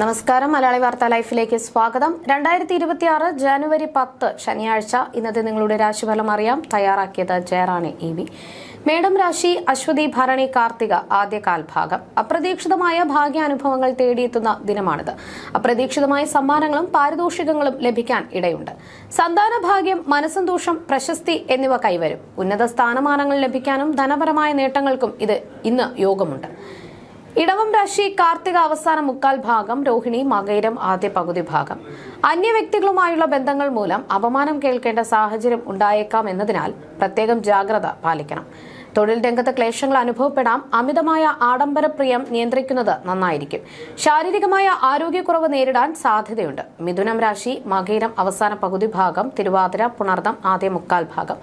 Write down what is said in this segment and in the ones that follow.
നമസ്കാരം. മലയാളി വാർത്താ ലൈഫിലേക്ക് സ്വാഗതം. രണ്ടായിരത്തി ഇരുപത്തി ആറ് ജനുവരി പത്ത് ശനിയാഴ്ച ഇന്നത്തെ നിങ്ങളുടെ രാശിഫലം അറിയാം. തയ്യാറാക്കിയത് ജയറാണി ഇ വി. മേടം രാശി അശ്വതി ഭരണി കാർത്തിക ആദ്യ കാൽഭാഗം അപ്രതീക്ഷിതമായ ഭാഗ്യാനുഭവങ്ങൾ തേടിയെത്തുന്ന ദിനമാണിത്. അപ്രതീക്ഷിതമായ സമ്മാനങ്ങളും പാരിതോഷികങ്ങളും ലഭിക്കാൻ ഇടയുണ്ട്. സന്താന ഭാഗ്യം മനസ്സന്തോഷം പ്രശസ്തി എന്നിവ കൈവരും. ഉന്നത സ്ഥാനമാനങ്ങൾ ലഭിക്കാനും ധനപരമായ നേട്ടങ്ങൾക്കും ഇത് ഇന്ന് യോഗമുണ്ട്. ഇടവം രാശി കാർത്തിക അവസാന മുക്കാൽ ഭാഗം രോഹിണി മകയിരം ആദ്യ പകുതി ഭാഗം. അന്യ വ്യക്തികളുമായുള്ള ബന്ധങ്ങൾ മൂലം അപമാനം കേൾക്കേണ്ട സാഹചര്യം ഉണ്ടായേക്കാം എന്നതിനാൽ പ്രത്യേകം ജാഗ്രത പാലിക്കണം. തൊഴിൽ രംഗത്ത് ക്ലേശങ്ങൾ അനുഭവപ്പെടാം. അമിതമായ ആഡംബരപ്രിയം നിയന്ത്രിക്കുന്നത് നന്നായിരിക്കും. ശാരീരികമായ ആരോഗ്യക്കുറവ് നേരിടാൻ സാധ്യതയുണ്ട്. മിഥുനം രാശി മകേരം അവസാന പകുതി ഭാഗം തിരുവാതിര പുണർദം ആദ്യ മുക്കാൽ ഭാഗം.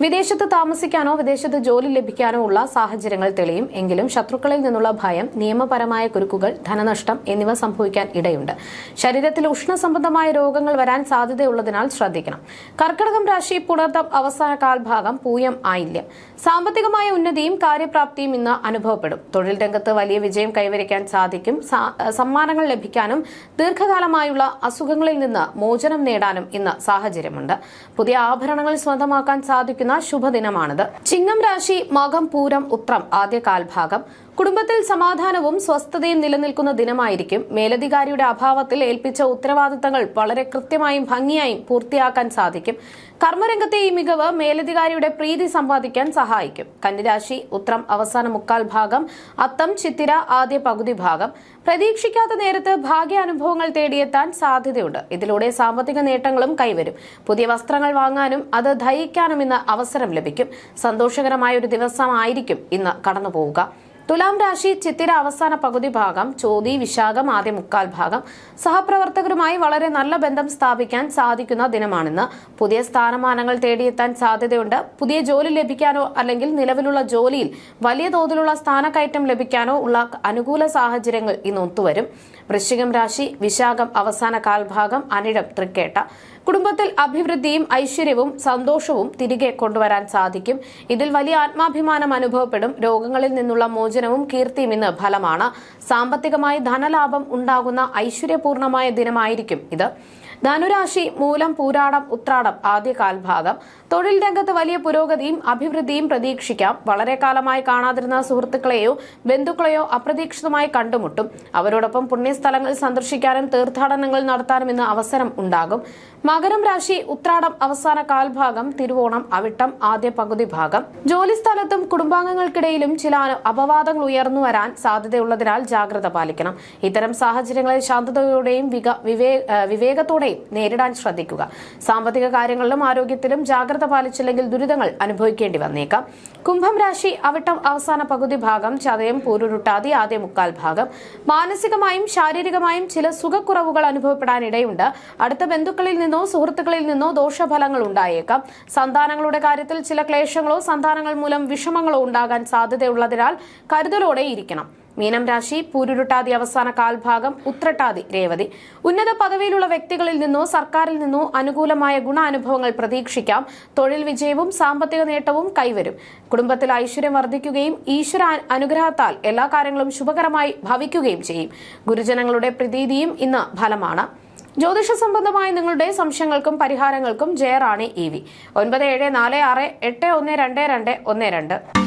വിദേശത്ത് താമസിക്കാനോ വിദേശത്ത് ജോലി ലഭിക്കാനോ ഉള്ള സാഹചര്യങ്ങൾ തെളിയും. എങ്കിലും ശത്രുക്കളിൽ നിന്നുള്ള ഭയം നിയമപരമായ കുരുക്കുകൾ ധനനഷ്ടം എന്നിവ സംഭവിക്കാൻ ഇടയുണ്ട്. ശരീരത്തിൽ ഉഷ്ണസംബന്ധമായ രോഗങ്ങൾ വരാൻ സാധ്യതയുള്ളതിനാൽ ശ്രദ്ധിക്കണം. കർക്കിടകം രാശി പുണർദം അവസാന കാൽഭാഗം പൂയം ആയില്യം. സാമ്പത്തികമായ ഉന്നതിയും കാര്യപ്രാപ്തിയും ഇന്ന് അനുഭവപ്പെടും. തൊഴിൽ രംഗത്ത് വലിയ വിജയം കൈവരിക്കാൻ സാധിക്കും. സമ്മാനങ്ങൾ ലഭിക്കാനും ദീർഘകാലമായുള്ള അസുഖങ്ങളിൽ നിന്ന് മോചനം നേടാനും ഇന്ന് സാഹചര്യമുണ്ട്. പുതിയ ആഭരണങ്ങൾ സ്വന്തമാക്കാൻ സാധിക്കുന്ന ശുഭദിനമാണിത്. ചിങ്ങം രാശി മകം പൂരം ഉത്രം ആദ്യ കാൽഭാഗം. കുടുംബത്തിൽ സമാധാനവും സ്വസ്ഥതയും നിലനിൽക്കുന്ന ദിനമായിരിക്കും. മേലധികാരിയുടെ അഭാവത്തിൽ ഏൽപ്പിച്ച ഉത്തരവാദിത്തങ്ങൾ വളരെ കൃത്യമായും ഭംഗിയായും പൂർത്തിയാക്കാൻ സാധിക്കും. കർമ്മരംഗത്തെ ഈ മികവ് മേലധികാരിയുടെ പ്രീതി സമ്പാദിക്കാൻ സഹായിക്കും. കന്നിരാശി ഉത്രം അവസാന മുക്കാൽ ഭാഗം അത്തം ചിത്തിര ആദ്യ പകുതി ഭാഗം. പ്രതീക്ഷിക്കാത്ത നേരത്ത് ഭാഗ്യാനുഭവങ്ങൾ തേടിയെത്താൻ സാധ്യതയുണ്ട്. ഇതിലൂടെ സാമ്പത്തിക നേട്ടങ്ങളും കൈവരും. പുതിയ വസ്ത്രങ്ങൾ വാങ്ങാനും അത് ധരിക്കാനും ഇന്ന് അവസരം ലഭിക്കും. സന്തോഷകരമായ ഒരു ദിവസമായിരിക്കും ഇന്ന് കടന്നുപോവുക. തുലാം രാശി ചിത്തിര അവസാന പകുതി ഭാഗം ചോതി വിശാഖം ആദ്യ മുക്കാൽ ഭാഗം. സഹപ്രവർത്തകരുമായി വളരെ നല്ല ബന്ധം സ്ഥാപിക്കാൻ സാധിക്കുന്ന ദിനമാണിന്ന്. പുതിയ സ്ഥാനമാനങ്ങൾ തേടിയെത്താൻ സാധ്യതയുണ്ട്. പുതിയ ജോലി ലഭിക്കാനോ അല്ലെങ്കിൽ നിലവിലുള്ള ജോലിയിൽ വലിയ തോതിലുള്ള സ്ഥാനക്കയറ്റം ലഭിക്കാനോ ഉള്ള അനുകൂല സാഹചര്യങ്ങൾ ഇന്ന് ഒത്തുവരും. വൃശ്ചികം രാശി വിശാഖം അവസാന കാൽഭാഗം അനിഴം തൃക്കേട്ട. കുടുംബത്തിൽ അഭിവൃദ്ധിയും ഐശ്വര്യവും സന്തോഷവും തിരികെ കൊണ്ടുവരാൻ സാധിക്കും. ഇതിൽ വലിയ ആത്മാഭിമാനം അനുഭവപ്പെടും. രോഗങ്ങളിൽ നിന്നുള്ള മോചനവും കീർത്തിയും ഇന്ന് ഫലമാണ്. സാമ്പത്തികമായി ധനലാഭം ഉണ്ടാകുന്ന ഐശ്വര്യപൂർണമായ ദിനമായിരിക്കും ഇത്. ധനുരാശി മൂലം പൂരാടം ഉത്രാടം ആദ്യ കാൽഭാഗം. തൊഴിൽ രംഗത്ത് വലിയ പുരോഗതിയും അഭിവൃദ്ധിയും പ്രതീക്ഷിക്കാം. വളരെ കാലമായി കാണാതിരുന്ന സുഹൃത്തുക്കളെയോ ബന്ധുക്കളെയോ അപ്രതീക്ഷിതമായി കണ്ടുമുട്ടും. അവരോടൊപ്പം പുണ്യസ്ഥലങ്ങൾ സന്ദർശിക്കാനും തീർത്ഥാടനങ്ങൾ നടത്താനും ഇന്ന് അവസരം ഉണ്ടാകും. മകരം രാശി ഉത്രാടം അവസാന കാൽഭാഗം തിരുവോണം അവിട്ടം ആദ്യ പകുതി ഭാഗം. ജോലിസ്ഥലത്തും കുടുംബാംഗങ്ങൾക്കിടയിലും ചില അപവാദങ്ങൾ ഉയർന്നു വരാൻ സാധ്യതയുള്ളതിനാൽ ജാഗ്രത പാലിക്കണം. ഇത്തരം സാഹചര്യങ്ങളിൽ ശാന്തതയോടെയും വിക- നേരിടാൻ ശ്രദ്ധിക്കുക. സാമ്പത്തിക കാര്യങ്ങളിലും ആരോഗ്യത്തിലും ജാഗ്രത പാലിച്ചില്ലെങ്കിൽ ദുരിതങ്ങൾ അനുഭവിക്കേണ്ടി വന്നേക്കാം. കുംഭം രാശി അവിട്ടം അവസാന പകുതി ഭാഗം ചതയം പൂരുരുട്ടാതി ആദ്യ മുക്കാൽ ഭാഗം. മാനസികമായും ശാരീരികമായും ചില സുഖക്കുറവുകൾ അനുഭവപ്പെടാനിടയുണ്ട്. അടുത്ത ബന്ധുക്കളിൽ നിന്നോ സുഹൃത്തുക്കളിൽ നിന്നോ ദോഷഫലങ്ങൾ ഉണ്ടായേക്കാം. സന്താനങ്ങളുടെ കാര്യത്തിൽ ചില ക്ലേശങ്ങളോ സന്താനങ്ങൾ മൂലം വിഷമങ്ങളോ ഉണ്ടാകാൻ സാധ്യതയുള്ളതിനാൽ കരുതലോടെ ഇരിക്കണം. മീനം രാശി പൂരുരുട്ടാതി അവസാന കാൽഭാഗം ഉത്രട്ടാതി രേവതി. ഉന്നത പദവിയിലുള്ള വ്യക്തികളിൽ നിന്നോ സർക്കാരിൽ നിന്നോ അനുകൂലമായ ഗുണാനുഭവങ്ങൾ പ്രതീക്ഷിക്കാം. തൊഴിൽ വിജയവും സാമ്പത്തിക നേട്ടവും കൈവരും. കുടുംബത്തിൽ ഐശ്വര്യം വർദ്ധിക്കുകയും ഈശ്വര അനുഗ്രഹത്താൽ എല്ലാ കാര്യങ്ങളും ശുഭകരമായി ഭവിക്കുകയും ചെയ്യും. ഗുരുജനങ്ങളുടെ പ്രതീതിയും ഇന്ന് ഫലമാണ്. ജ്യോതിഷ സംബന്ധമായ നിങ്ങളുടെ സംശയങ്ങൾക്കും പരിഹാരങ്ങൾക്കും ജയറാണി ഇ വി. ഒൻപത് ഏഴ് നാല് ആറ് എട്ട് ഒന്ന് രണ്ട് രണ്ട് ഒന്ന് രണ്ട്.